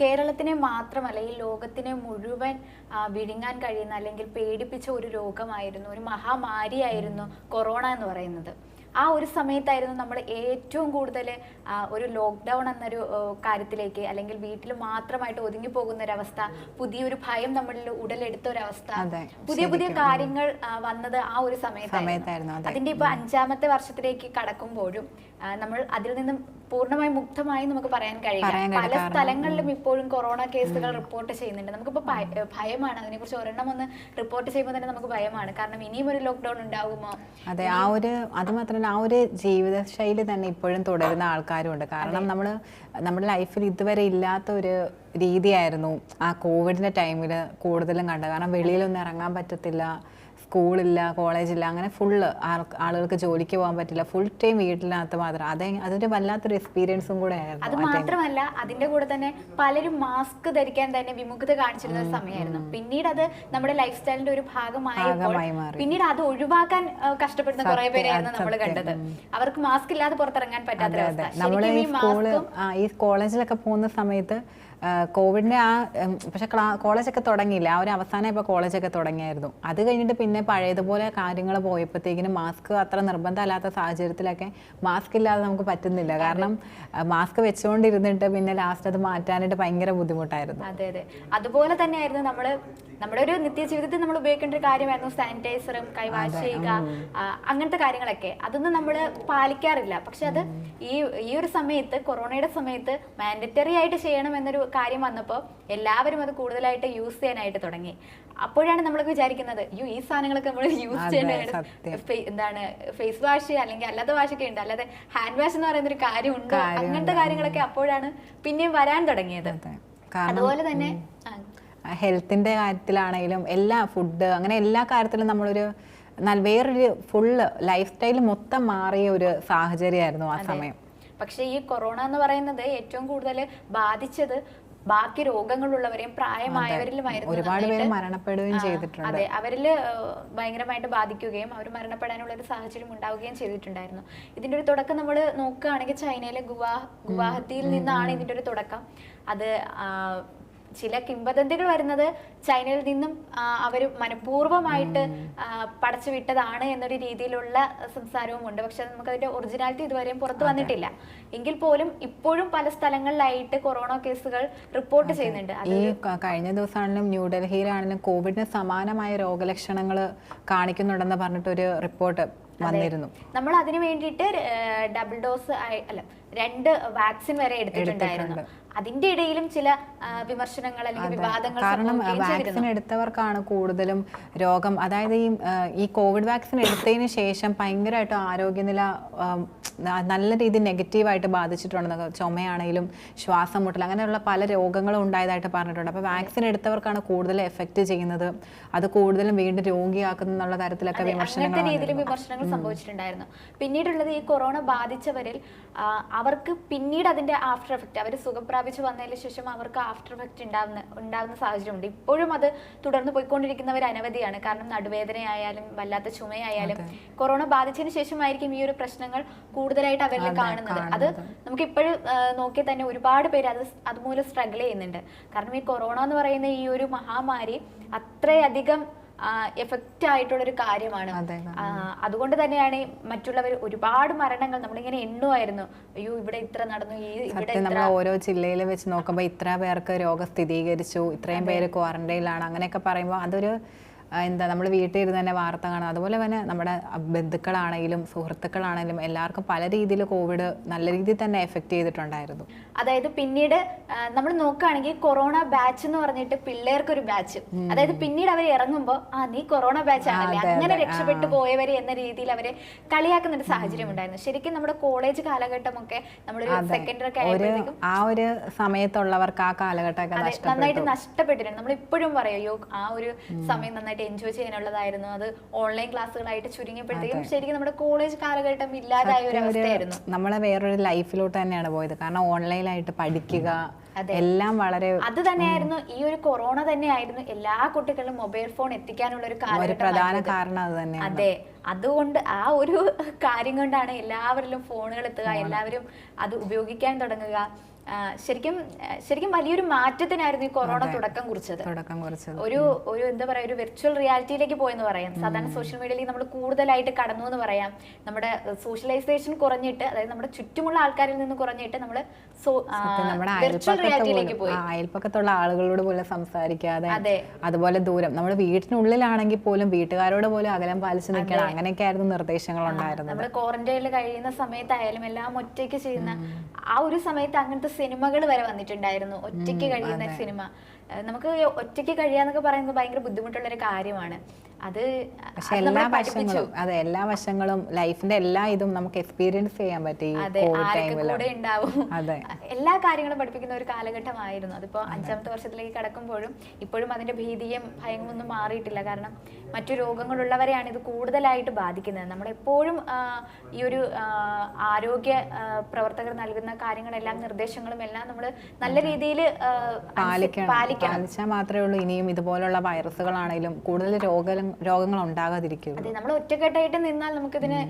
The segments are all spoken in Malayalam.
കേരളത്തിനെ മാത്രമല്ല ഈ ലോകത്തിനെ മുഴുവൻ വിഴുങ്ങാൻ കഴിയുന്ന അല്ലെങ്കിൽ പേടിപ്പിച്ച ഒരു രോഗമായിരുന്നു ഒരു മഹാമാരിയായിരുന്നു കൊറോണ എന്ന് പറയുന്നത്. ആ ഒരു സമയത്തായിരുന്നു നമ്മൾ ഏറ്റവും കൂടുതൽ ഒരു ലോക്ക്ഡൗൺ എന്നൊരു കാര്യത്തിലേക്ക് അല്ലെങ്കിൽ വീട്ടിൽ മാത്രമായിട്ട് ഒതുങ്ങി പോകുന്ന ഒരവസ്ഥ പുതിയൊരു ഭയം നമ്മളിൽ ഉടലെടുത്ത ഒരവസ്ഥ പുതിയ പുതിയ കാര്യങ്ങൾ വന്നത് ആ ഒരു സമയത്തായിരുന്നു. അതിന്റെ ഇപ്പൊ അഞ്ചാമത്തെ വർഷത്തിലേക്ക് കടക്കുമ്പോഴും നമ്മൾ അതിൽ നിന്നും പൂർണമായി മുക്തമായി നമുക്ക് പറയാൻ കഴിയില്ല. പല സ്ഥലങ്ങളിലും ഇപ്പോഴും കൊറോണ കേസുകൾ റിപ്പോർട്ട് ചെയ്യുന്നുണ്ട്. നമുക്കിപ്പോ ഭയമാണ്. അതിനെക്കുറിച്ച് ഒരെണ്ണം ഒന്ന് റിപ്പോർട്ട് ചെയ്യുമ്പോൾ തന്നെ നമുക്ക് ഭയമാണ്. കാരണം ഇനിയും ഒരു ലോക്ക്ഡൌൺ ഉണ്ടാകുമോ അതെ ആ ഒരു അത് മാത്രമല്ല ആ ഒരു ജീവിതശൈലി തന്നെ ഇപ്പോഴും തുടരുന്ന ആൾക്കാരും ഉണ്ട് കാരണം നമ്മൾ നമ്മുടെ ലൈഫിൽ ഇതുവരെ ഇല്ലാത്ത ഒരു രീതിയായിരുന്നു ആ കോവിഡിന്റെ ടൈമിൽ കൂടുതലും കണ്ടത്. കാരണം വെളിയിലൊന്നും ഇറങ്ങാൻ പറ്റത്തില്ല. സ്കൂളില്ല കോളേജില്ല അങ്ങനെ ഫുള്ള് ആളുകൾക്ക് ജോലിക്ക് പോകാൻ പറ്റില്ല. ഫുൾ ടൈം വീട്ടിനകത്ത് മാത്രം. അതെ അതൊരു വല്ലാത്തൊരു എക്സ്പീരിയൻസും കൂടെ ആയിരുന്നു അത് മാത്രമല്ല അതിന്റെ കൂടെ തന്നെ പലരും മാസ്ക് ധരിക്കാൻ തന്നെ വിമുഖത കാണിച്ചിരുന്ന സമയമായിരുന്നു. പിന്നീട് അത് നമ്മുടെ ലൈഫ് സ്റ്റൈലിന്റെ ഒരു ഭാഗമായപ്പോൾ ഭാഗമായി മാറി. പിന്നീട് അത് ഒഴിവാക്കാൻ കഷ്ടപ്പെടുന്ന കുറെ പേരെയാണ് പേരെയായിരുന്നു നമ്മൾ കണ്ടത്. അവർക്ക് മാസ്ക് ഇല്ലാതെ പുറത്തിറങ്ങാൻ പറ്റാത്ത അവസ്ഥ ഈ കോളേജിലൊക്കെ പോകുന്ന സമയത്ത് ആ, കോവിഡിന്റെ ആ പക്ഷെ ക്ലാ കോളേജൊക്കെ തുടങ്ങിയില്ല? ആ ഒരു അവസാനം ഇപ്പോൾ കോളേജൊക്കെ തുടങ്ങിയായിരുന്നു. അത് കഴിഞ്ഞിട്ട് പിന്നെ പഴയതുപോലെ കാര്യങ്ങൾ പോയപ്പോഴത്തേക്കിനും മാസ്ക് അത്ര നിർബന്ധമല്ലാത്ത സാഹചര്യത്തിലൊക്കെ മാസ്ക് ഇല്ലാതെ നമുക്ക് പറ്റുന്നില്ല. കാരണം മാസ്ക് വെച്ചുകൊണ്ടിരുന്നിട്ട് പിന്നെ ലാസ്റ്റ് അത് മാറ്റാനായിട്ട് ഭയങ്കര ബുദ്ധിമുട്ടായിരുന്നു. അതെ അതെ. അതുപോലെ തന്നെയായിരുന്നു നമ്മൾ നമ്മുടെ ഒരു നിത്യജീവിതത്തിൽ നമ്മൾ ഉപയോഗിക്കേണ്ട ഒരു കാര്യമായിരുന്നു സാനിറ്റൈസറും കൈവാഷ് ചെയ്യുക അങ്ങനത്തെ കാര്യങ്ങളൊക്കെ. അതൊന്നും നമ്മൾ പാലിക്കാറില്ല. പക്ഷെ അത് ഈ ഈ ഒരു സമയത്ത് കൊറോണയുടെ സമയത്ത് മാൻഡറ്ററി ആയിട്ട് ചെയ്യണം എന്നൊരു കാര്യം വന്നപ്പോൾ എല്ലാവരും അത് കൂടുതലായിട്ട് യൂസ് ചെയ്യാനായിട്ട് തുടങ്ങി. അപ്പോഴാണ് നമ്മളൊക്കെ വിചാരിക്കുന്നത് യു ഈ സാധനങ്ങളൊക്കെ നമ്മൾ യൂസ് ചെയ്യേണ്ടത് എന്താണ് ഫേസ് വാഷ് അല്ലെങ്കിൽ അല്ലാത്ത വാഷൊക്കെ ഉണ്ട്. അല്ലാതെ ഹാൻഡ് വാഷ് എന്ന് പറയുന്ന ഒരു കാര്യം ഉണ്ട് അങ്ങനത്തെ കാര്യങ്ങളൊക്കെ അപ്പോഴാണ് പിന്നെയും വരാൻ തുടങ്ങിയത്. അതുപോലെ തന്നെ ഹെൽത്തിന്റെ കാര്യത്തിലാണെങ്കിലും എല്ലാ ഫുഡ് അങ്ങനെ എല്ലാ കാര്യത്തിലും നമ്മളൊരു നല്ല വേറൊരു ഫുള്ള് ലൈഫ് സ്റ്റൈൽ മൊത്തം മാറിയ ഒരു സാഹചര്യമായിരുന്നു ആ സമയം. പക്ഷേ ഈ കൊറോണ എന്ന് പറയുന്നത് ഏറ്റവും കൂടുതൽ ബാധിച്ചത് ബാക്കി രോഗങ്ങളുള്ളവരെയും പ്രായമായവരിലുമായിരുന്നു ഒരുപാട് പേര് മരണപ്പെടുകയും ചെയ്തിട്ടുണ്ട്. അതെ. അവരിൽ ഭയങ്കരമായിട്ട് ബാധിക്കുകയും അവർ മരണപ്പെടാനുള്ള ഒരു സാഹചര്യം ഉണ്ടാവുകയും ചെയ്തിട്ടുണ്ടായിരുന്നു. ഇതിന്റെ ഒരു തുടക്കം നമ്മൾ നോക്കുകയാണെങ്കിൽ ചൈനയിലെ ഗുവാ ഗുവാഹത്തിയിൽ നിന്നാണ് ഇതിന്റെ ഒരു തുടക്കം. അത് ചില കിംവദന്തികൾ വരുന്നത് ചൈനയിൽ നിന്നും അവർ മനഃപൂർവമായിട്ട് പടച്ചു വിട്ടതാണ് എന്നൊരു രീതിയിലുള്ള സംസാരവും ഉണ്ട് പക്ഷെ നമുക്കതിന്റെ ഒറിജിനാലിറ്റി ഇതുവരെയും പുറത്തു വന്നിട്ടില്ല. എങ്കിൽ പോലും ഇപ്പോഴും പല സ്ഥലങ്ങളിലായിട്ട് കൊറോണ കേസുകൾ റിപ്പോർട്ട് ചെയ്യുന്നുണ്ട്. ഈ കഴിഞ്ഞ ദിവസമാണെങ്കിലും ന്യൂഡൽഹിയിലാണെങ്കിലും കോവിഡിന് സമാനമായ രോഗലക്ഷണങ്ങൾ കാണിക്കുന്നുണ്ടെന്ന് പറഞ്ഞിട്ടൊരു റിപ്പോർട്ട് വന്നിരുന്നു. നമ്മൾ അതിന് വേണ്ടിയിട്ട് ഡബിൾ ഡോസ് അല്ല രണ്ട് വാക്സിൻ വരെ എടുത്തിട്ടുണ്ടായിരുന്നു. അതിന്റെ ഇടയിലും ചില വിമർശനങ്ങൾ അല്ലെങ്കിൽ വിവാദങ്ങൾ കാരണം വാക്സിൻ എടുത്തവർക്കാണ് കൂടുതലും രോഗം. അതായത് ഈ ഈ കോവിഡ് വാക്സിൻ എടുത്തതിന് ശേഷം ഭയങ്കരമായിട്ട് ആരോഗ്യനില നല്ല രീതിയിൽ നെഗറ്റീവായിട്ട് ബാധിച്ചിട്ടുണ്ട് ചുമയാണെങ്കിലും ശ്വാസം മുട്ടൽ അങ്ങനെയുള്ള പല രോഗങ്ങളും ഉണ്ടായതായിട്ട് പറഞ്ഞിട്ടുണ്ട്. അപ്പോൾ വാക്സിൻ എടുത്തവർക്കാണ് കൂടുതൽ എഫക്റ്റ് ചെയ്യുന്നത്. അത് കൂടുതലും വീണ്ടും രോഗിയാക്കുന്ന എന്നുള്ള തരത്തിലൊക്കെ വിമർശനങ്ങൾ സംഭവിച്ചിട്ടുണ്ടായിരുന്നു. പിന്നീടുള്ളത് ഈ കൊറോണ ബാധിച്ചവരിൽ അവർക്ക് പിന്നീട് അതിന്റെ ആഫ്റ്റർ എഫക്റ്റ് അവർ സുഖം പ്രാപിച്ചു വന്നതിന് ശേഷം അവർക്ക് ആഫ്റ്റർ എഫക്റ്റ് ഉണ്ടാവുന്ന ഉണ്ടാകുന്ന സാഹചര്യമുണ്ട്. ഇപ്പോഴും അത് തുടർന്ന് പോയിക്കൊണ്ടിരിക്കുന്നവർ അനവധിയാണ്. കാരണം നടുവേദനയായാലും വല്ലാത്ത ചുമയായാലും കൊറോണ ബാധിച്ചതിന് ശേഷമായിരിക്കും ഈ ഒരു പ്രശ്നങ്ങൾ കൂടുതലായിട്ട് അവരിൽ കാണുന്നത്. അത് നമുക്ക് ഇപ്പോഴും നോക്കിയാൽ തന്നെ ഒരുപാട് പേര് അത് അതുമൂലം സ്ട്രഗിൾ ചെയ്യുന്നുണ്ട്. കാരണം ഈ കൊറോണ എന്ന് പറയുന്ന ഈ ഒരു മഹാമാരി അത്രയധികം എഫക്റ്റ് ആയിട്ടുള്ളൊരു കാര്യമാണ്. അതെ അതുകൊണ്ട് തന്നെയാണ് മറ്റുള്ളവർ ഒരുപാട് മരണങ്ങൾ നമ്മളിങ്ങനെ എണ്ണുമായിരുന്നു അയ്യോ ഇവിടെ ഇത്ര നടന്നു ഈ ഇവിടെ നമ്മൾ ഓരോ ജില്ലയിൽ വെച്ച് നോക്കുമ്പോൾ ഇത്ര പേർക്ക് രോഗം സ്ഥിരീകരിച്ചു ഇത്രയും പേര് ക്വാറന്റൈനിലാണ്. അങ്ങനെയൊക്കെ പറയുമ്പോൾ അതൊരു എന്താ നമ്മൾ വീട്ടിൽ ഇരുന്ന് തന്നെ വാർത്ത കാണുക. അതുപോലെ തന്നെ നമ്മുടെ ബന്ധുക്കളാണെങ്കിലും സുഹൃത്തുക്കളാണെങ്കിലും എല്ലാവർക്കും പല രീതിയിൽ കോവിഡ് നല്ല രീതിയിൽ തന്നെ എഫക്റ്റ് ചെയ്തിട്ടുണ്ടായിരുന്നു. അതായത് പിന്നീട് നമ്മൾ നോക്കുകയാണെങ്കിൽ കൊറോണ ബാച്ച് എന്ന് പറഞ്ഞിട്ട് പിള്ളേർക്ക് ഒരു ബാച്ച് അതായത് പിന്നീട് അവർ ഇറങ്ങുമ്പോൾ ആ നീ കൊറോണ ബാച്ച് ആണല്ലേ? അങ്ങനെ രക്ഷപ്പെട്ടു പോയവരെ എന്ന രീതിയിൽ അവരെ കളിയാക്കുന്ന ഒരു സാഹചര്യം ഉണ്ടായിരുന്നു. ശരിക്കും നമ്മുടെ കോളേജ് കാലഘട്ടമൊക്കെ നമ്മളൊരു സെക്കൻഡറി ഒക്കെ ആയപ്പോഴത്തേക്കും ആ ഒരു സമയത്തുള്ളവർക്ക് ആ കാലഘട്ടമൊക്കെ നന്നായിട്ട് നഷ്ടപ്പെട്ടിട്ടുണ്ട്. നമ്മൾ ഇപ്പോഴും പറയും ആ ഒരു സമയം നന്നായിട്ട് എൻജോയ് ചെയ്യാനുള്ളതായിരുന്നു. അത് ഓൺലൈൻ ക്ലാസ്സുകളായിട്ട് ചുരുങ്ങിയപ്പോഴത്തേക്കും ശരിക്കും നമ്മുടെ കോളേജ് കാലഘട്ടം ഇല്ലാതായ ഒരു അവസ്ഥയായിരുന്നു. നമ്മളെ വേറൊരു ലൈഫിലോട്ട് തന്നെയാണ് പോയത്. കാരണം ഓൺലൈനായിട്ട് പഠിക്കുക എല്ലാം വളരെ അത് തന്നെയായിരുന്നു. ഈ ഒരു കൊറോണ തന്നെയായിരുന്നു എല്ലാ കുട്ടികളും മൊബൈൽ ഫോൺ എത്തിക്കാനുള്ള ഒരു കാലഘട്ടം പ്രധാന കാരണം അത് തന്നെ അതെ. അതുകൊണ്ട് ആ ഒരു കാര്യം കൊണ്ടാണ് എല്ലാവരിലും ഫോണുകൾ എത്തുക എല്ലാവരും അത് ഉപയോഗിക്കാൻ തുടങ്ങുക. ശരിക്കും ശരിക്കും വലിയൊരു മാറ്റത്തിനായിരുന്നു ഈ കൊറോണ തുടക്കം കുറിച്ചത്. തുടക്കം കുറിച്ചത്. ഒരു ഒരു എന്താ പറയാ ഒരു വെർച്വൽ റിയാലിറ്റിയിലേക്ക് പോയെന്ന് പറയാം. സാധാരണ സോഷ്യൽ മീഡിയയിൽ നമ്മൾ കൂടുതലായിട്ട് കടന്നു എന്ന് പറയാം. നമ്മുടെ സോഷ്യലൈസേഷൻ കുറഞ്ഞിട്ട് അതായത് നമ്മുടെ ചുറ്റുമുള്ള ആൾക്കാരിൽ നിന്ന് കുറഞ്ഞിട്ട് നമ്മൾ അയൽപ്പക്കത്തുള്ള ആളുകളോട് പോലും സംസാരിക്കാതെ അതെ. അതുപോലെ ദൂരം നമ്മുടെ വീട്ടിനുള്ളിലാണെങ്കിൽ പോലും വീട്ടുകാരോട് പോലും അകലം പാലിച്ച് നിൽക്കണം. അങ്ങനെയൊക്കെ ആയിരുന്നു നിർദ്ദേശങ്ങൾ ഉണ്ടായിരുന്നത്. നമ്മൾ ക്വാറന്റൈനിൽ കഴിയുന്ന സമയത്തായാലും എല്ലാം ഒറ്റയ്ക്ക് ചെയ്യുന്ന ആ ഒരു സമയത്ത് അങ്ങനത്തെ സിനിമകൾ വരെ വന്നിട്ടുണ്ടായിരുന്നു. ഒറ്റയ്ക്ക് കഴിയുന്ന സിനിമ. നമുക്ക് ഒറ്റയ്ക്ക് കഴിയാന്നൊക്കെ പറയുന്നത് ഭയങ്കര ബുദ്ധിമുട്ടുള്ള ഒരു കാര്യമാണ്. അത് പക്ഷെ എല്ലാ വശങ്ങളും അതെ എല്ലാ വശങ്ങളും ലൈഫിന്റെ എല്ലാ ഇതും നമുക്ക് എക്സ്പീരിയൻസ് ചെയ്യാൻ പറ്റി അതെ. എല്ലാ കാര്യങ്ങളും പഠിപ്പിക്കുന്ന ഒരു കാലഘട്ടമായിരുന്നു. അതിപ്പോ അഞ്ചാമത്തെ വർഷത്തിലേക്ക് കടക്കുമ്പോഴും ഇപ്പോഴും അതിന്റെ ഭീതിയും ഭയമൊന്നും മാറിയിട്ടില്ല. കാരണം മറ്റു രോഗങ്ങളുള്ളവരെയാണ് ഇത് കൂടുതലായിട്ട് ബാധിക്കുന്നത്. നമ്മളെപ്പോഴും ഈ ഒരു ആരോഗ്യ പ്രവർത്തകർ നൽകുന്ന കാര്യങ്ങളെല്ലാം നിർദ്ദേശങ്ങളും എല്ലാം നമ്മൾ നല്ല രീതിയിൽ പാലിക്കണം. പാലിക്കണം. പാലിച്ചാൽ മാത്രമേ ഉള്ളൂ ഇനിയും ഇതുപോലുള്ള വൈറസുകളാണെങ്കിലും കൂടുതൽ രോഗ രോഗങ്ങൾ ഉണ്ടാകാതിരിക്കുള്ളൂ. അതെ നമ്മൾ ഒറ്റക്കെട്ടായിട്ട് നിന്നാൽ നമുക്ക് ഇതിനെ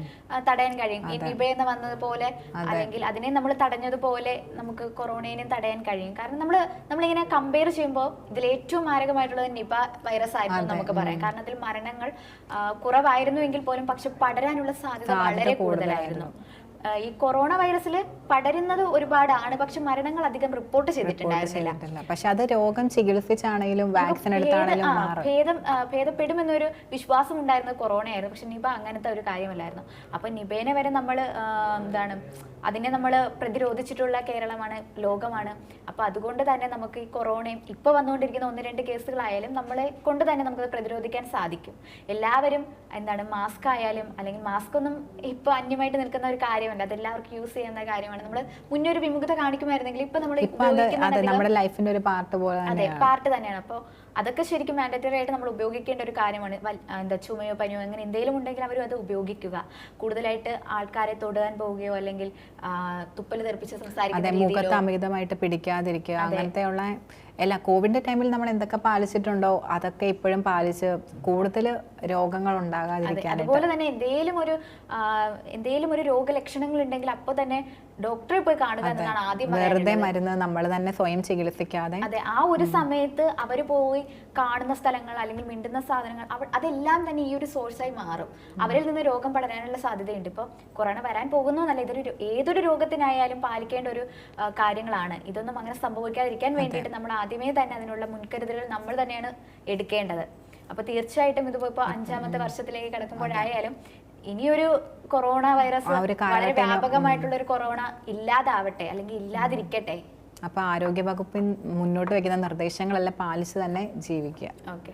തടയാൻ കഴിയും. എന്ന് വന്നതുപോലെ അല്ലെങ്കിൽ അതിനെ നമ്മൾ തടഞ്ഞതുപോലെ നമുക്ക് കൊറോണേനെയും തടയാൻ കഴിയും. കാരണം നമ്മൾ നമ്മളിങ്ങനെ കമ്പയർ ചെയ്യുമ്പോൾ ഇതിൽ ഏറ്റവും മാരകമായിട്ടുള്ളത് നിപ വൈറസ് ആയിരുന്നു നമുക്ക് പറയാം. കാരണം അതിൽ മരണങ്ങൾ കുറവായിരുന്നു എങ്കിൽ പോലും പക്ഷെ പടരാനുള്ള സാധ്യത വളരെ കൂടുതലായിരുന്നു. ഈ കൊറോണ വൈറസിൽ പടരുന്നത് ഒരുപാടാണ്. പക്ഷെ മരണങ്ങൾ അധികം റിപ്പോർട്ട് ചെയ്തിട്ടുണ്ടായിരുന്നില്ല. പക്ഷെ അത് രോഗം ചികിത്സിച്ചാണെങ്കിലും വാക്സിൻ എടുത്താണെങ്കിലും ഭേദം ഭേദപ്പെടുമെന്നൊരു വിശ്വാസം ഉണ്ടായിരുന്നത് കൊറോണയായിരുന്നു. പക്ഷെ നിപ അങ്ങനത്തെ ഒരു കാര്യമല്ലായിരുന്നു. അപ്പൊ നിപേനെ വരെ നമ്മൾ എന്താണ് അതിനെ നമ്മൾ പ്രതിരോധിച്ചിട്ടുള്ള കേരളമാണ് ലോകമാണ്. അപ്പൊ അതുകൊണ്ട് തന്നെ നമുക്ക് ഈ കൊറോണയും ഇപ്പൊ വന്നുകൊണ്ടിരിക്കുന്ന ഒന്ന് രണ്ട് കേസുകളായാലും നമ്മളെ കൊണ്ട് തന്നെ നമുക്ക് പ്രതിരോധിക്കാൻ സാധിക്കും. എല്ലാവരും എന്താണ് മാസ്ക് ആയാലും അല്ലെങ്കിൽ മാസ്ക് ഒന്നും ഇപ്പൊ അന്യമായിട്ട് നിൽക്കുന്ന ഒരു കാര്യമല്ല. അത് എല്ലാവർക്കും യൂസ് ചെയ്യുന്ന കാര്യമാണ്. നമ്മൾ മുന്നേ ഒരു വിമുഖത കാണിക്കുമായിരുന്നെങ്കിൽ ഇപ്പൊ നമ്മൾ നമ്മുടെ ലൈഫിന്റെ ഒരു പാർട്ട് പോലെ അതെ തന്നെയാണ്. പാർട്ട് തന്നെയാണ്. അപ്പോൾ അതൊക്കെ ശരിക്കും മാൻഡറ്ററി ആയിട്ട് നമ്മൾ ഉപയോഗിക്കേണ്ട ഒരു കാര്യമാണ്. എന്താ ചുമയോ പനിയോ അങ്ങനെ എന്തെങ്കിലും ഉണ്ടെങ്കിൽ അവരും അത് ഉപയോഗിക്കുക. കൂടുതലായിട്ട് ആൾക്കാരെ തൊടാൻ പോവുകയോ അല്ലെങ്കിൽ തുപ്പൽ തെറിപ്പിച്ച് രീതിയിലോ അമിതമായിട്ട് പിടിക്കാതിരിക്കുക. അങ്ങനത്തെയുള്ള എല്ലാ കോവിഡിന്റെ ടൈമിൽ നമ്മൾ എന്തൊക്കെ പാലിച്ചിട്ടുണ്ടോ അതൊക്കെ ഇപ്പോഴും പാലിച്ച് കൂടുതൽ രോഗങ്ങൾ ഉണ്ടാകാതിരിക്കാൻ അതുപോലെ തന്നെ എന്തെങ്കിലും ഒരു എന്തെങ്കിലും ഒരു രോഗലക്ഷണങ്ങൾ ഉണ്ടെങ്കിൽ അപ്പോൾ തന്നെ ഡോക്ടറെ പോയി കാണുക എന്നതാണ് ആദ്യം വെറുതെ മരുന്ന് നമ്മൾ തന്നെ സ്വയം ചികിത്സിക്കാതെ. അതെ ആ ഒരു സമയത്ത് അവർ പോയി കാണുന്ന സ്ഥലങ്ങൾ അല്ലെങ്കിൽ മിണ്ടുന്ന സാധനങ്ങൾ അതെല്ലാം തന്നെ ഈ ഒരു സോഴ്സായി മാറും. അവരിൽ നിന്ന് രോഗം പടരാനുള്ള സാധ്യതയുണ്ട്. ഇപ്പോൾ കൊറോണ വരാൻ പോകുന്നു എന്നല്ല ഇതൊരു ഏതൊരു രോഗത്തിനായാലും പാലിക്കേണ്ട ഒരു കാര്യങ്ങളാണ്. ഇതൊന്നും അങ്ങനെ സംഭവിക്കാതിരിക്കാൻ വേണ്ടിയിട്ട് നമ്മൾ ആദ്യമേ തന്നെ അതിനുള്ള മുൻകരുതലുകൾ നമ്മൾ തന്നെയാണ് എടുക്കേണ്ടത്. അപ്പൊ തീർച്ചയായിട്ടും ഇതിപ്പോ ഇപ്പൊ അഞ്ചാമത്തെ വർഷത്തിലേക്ക് കിടക്കുമ്പോഴായാലും ഇനിയൊരു കൊറോണ വൈറസ് വളരെ വ്യാപകമായിട്ടുള്ള ഒരു കൊറോണ ഇല്ലാതാവട്ടെ അല്ലെങ്കിൽ ഇല്ലാതിരിക്കട്ടെ? അപ്പൊ ആരോഗ്യ വകുപ്പ് മുന്നോട്ട് വെക്കുന്ന നിർദ്ദേശങ്ങളെല്ലാം പാലിച്ച് തന്നെ ജീവിക്കുക. ഓക്കെ.